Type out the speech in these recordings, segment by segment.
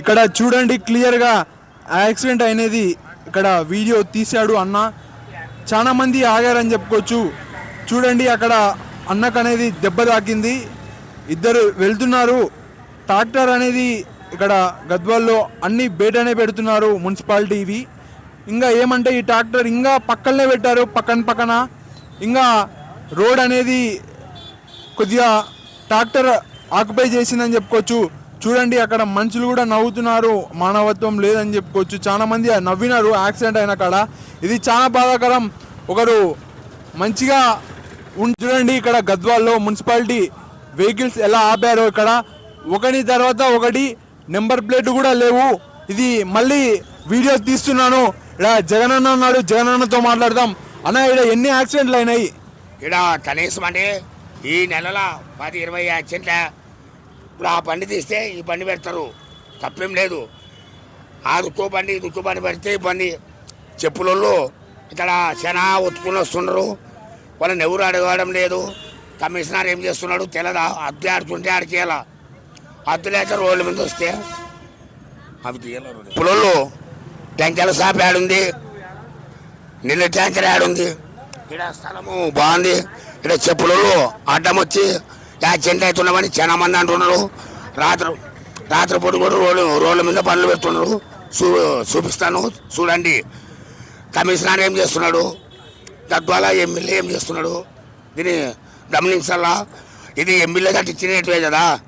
ఇక్కడ చూడండి క్లియర్గా యాక్సిడెంట్ అయినది ఇక్కడ వీడియో తీశాడు అన్న. చాలా మంది ఆగారని చెప్పుకోవచ్చు. చూడండి అక్కడ అన్నకు అనేది దెబ్బ తాకింది. ఇద్దరు వెళ్తున్నారు. ట్రాక్టర్ అనేది ఇక్కడ గద్వాల్లో అన్ని బయటనే పెడుతున్నారు మున్సిపాలిటీ ఇవి ఇంకా ఏమంటే ఈ ట్రాక్టర్ ఇంకా పక్కనే పెట్టారు పక్కన పక్కన. ఇంకా రోడ్ అనేది కొద్దిగా ట్రాక్టర్ ఆక్యుపై చేసిందని చెప్పుకోవచ్చు. చూడండి అక్కడ మనుషులు కూడా నవ్వుతున్నారు. మానవత్వం లేదని చెప్పుకోవచ్చు. చాలా మంది నవ్వినారు యాక్సిడెంట్ అయిన కాడ. ఇది చాలా బాధాకరం. ఒకరు మంచిగా చూడండి ఇక్కడ గద్వాల్లో మున్సిపాలిటీ వెహికల్స్ ఎలా ఆపారో ఇక్కడ. ఒకటి తర్వాత ఒకటి నెంబర్ ప్లేట్ కూడా లేవు. ఇది మళ్ళీ వీడియో తీస్తున్నాను. ఇక్కడ జగనన్న ఉన్నాడు జగనన్నతో మాట్లాడదాం. అన్న ఇక్కడ ఎన్ని యాక్సిడెంట్లు అయినాయి? ఇక్కడ కనీసం అంటే ఈ నెలలో పది ఇరవై యాక్సిడెంట్ల ఇప్పుడు ఆ బండి తీస్తే ఈ బండి పెడతారు. తప్పేం లేదు. ఆ దుక్కు బండి ఈ దుక్కు బండి పెడితే ఈ బండి చెప్పులలో ఇక్కడ శనా ఒత్తుకుని వస్తున్నారు వాళ్ళని ఎవరు అడగడం లేదు. కమిషనర్ ఏం చేస్తున్నాడు తెలదా? అద్దె ఆడుతుంటే ఆడికేయాల అద్దె లేక రోడ్ల మీద వస్తే. అవి తీయాలి చెప్పులలో టెంకాయల షాప్ ఆడుంది నిన్న ట్యాంకర్ ఆడుంది ఇక్కడ స్థలము బాగుంది. ఇక్కడ చెప్పులలో అడ్డం వచ్చి యాక్సిడెంట్ అవుతున్నామని చాలా మంది అంటున్నారు. రాత్రి రాత్రిపూట కూడా రోడ్డు రోడ్ల మీద పనులు పెడుతున్నారు. చూ చూపిస్తాను చూడండి. కమిషనర్ ఏం చేస్తున్నాడు? తద్వారా ఎమ్మెల్యే ఏం చేస్తున్నాడు? దీన్ని గమనించాలా? ఇది ఎమ్మెల్యే కట్టించినట్టువే కదా.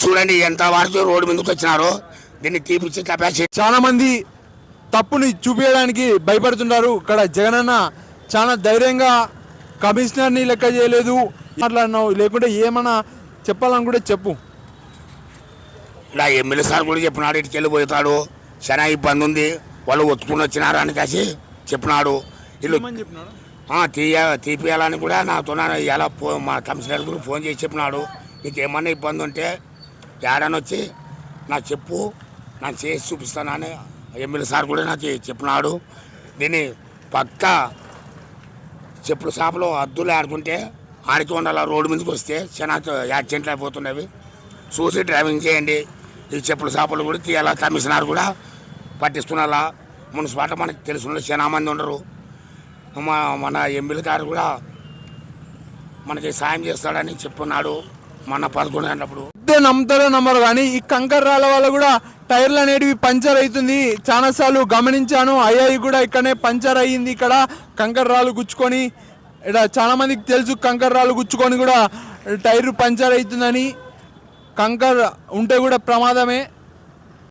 చూడండి ఎంత వరకు రోడ్డు మీదకి వచ్చినారో. దీన్ని తీపిచ్చి కెపాసిటీ చాలా మంది తప్పుని చూపించడానికి భయపడుతున్నారు. ఇక్కడ జగనన్న చాలా ధైర్యంగా కమిషనర్ని లెక్క చేయలేదు. మాట్లాడినావు. లేకుంటే ఏమన్నా చెప్పాలనుకుంటే చెప్పు. ఇలా ఎమ్మెల్యే సార్ కూడా చెప్పినాడు ఇటుకి వెళ్ళిపోతాడు చాలా ఇబ్బంది ఉంది. వాళ్ళు ఒత్తుకుని వచ్చినారు అని కాసి చెప్పినాడు. తీయ తీపియాలని కూడా నాతో ఎలా ఫో మా కమిషనర్ కూడా ఫోన్ చేసి చెప్పినాడు. నీకు ఏమన్నా ఇబ్బంది ఉంటే ఏడని వచ్చి నాకు చెప్పు నాకు చేసి చూపిస్తానని ఎమ్మెల్యే సార్ కూడా నాకు చెప్పినాడు. దీన్ని పక్క చెప్పుల చేపలు అద్దులు ఆడుకుంటే ఆడికి ఉండాలి రోడ్డు మీదకి వస్తే చాలా యాక్సిడెంట్లు అయిపోతున్నవి. చూసి డ్రైవింగ్ చేయండి. ఈ చెప్పుల చేపలు కూడా తీయాలా కమిషనర్ కూడా పట్టిస్తున్నా మున్సిపాలిటీ మనకి తెలిసిన చాలా మంది ఉండరు. మా మన ఎమ్మెల్యే గారు కూడా మనకి సాయం చేస్తాడని చెప్పున్నాడు మన పదకొండు గంటప్పుడు నమ్ముతారో నమ్మరు కానీ ఈ కంకర్ రాళ్ళ వల్ల కూడా టైర్లు అనేటివి పంచర్ అవుతుంది. చాలా సార్లు గమనించాను అయ్యాయి కూడా ఇక్కడనే పంచర్ అయ్యింది ఇక్కడ. కంకర రాళ్ళు గుచ్చుకొని ఇక్కడ చాలా మందికి తెలుసు కంకర రాళ్ళు గుచ్చుకొని కూడా టైర్ పంచర్ అవుతుందని. కంకర్ ఉంటే కూడా ప్రమాదమే.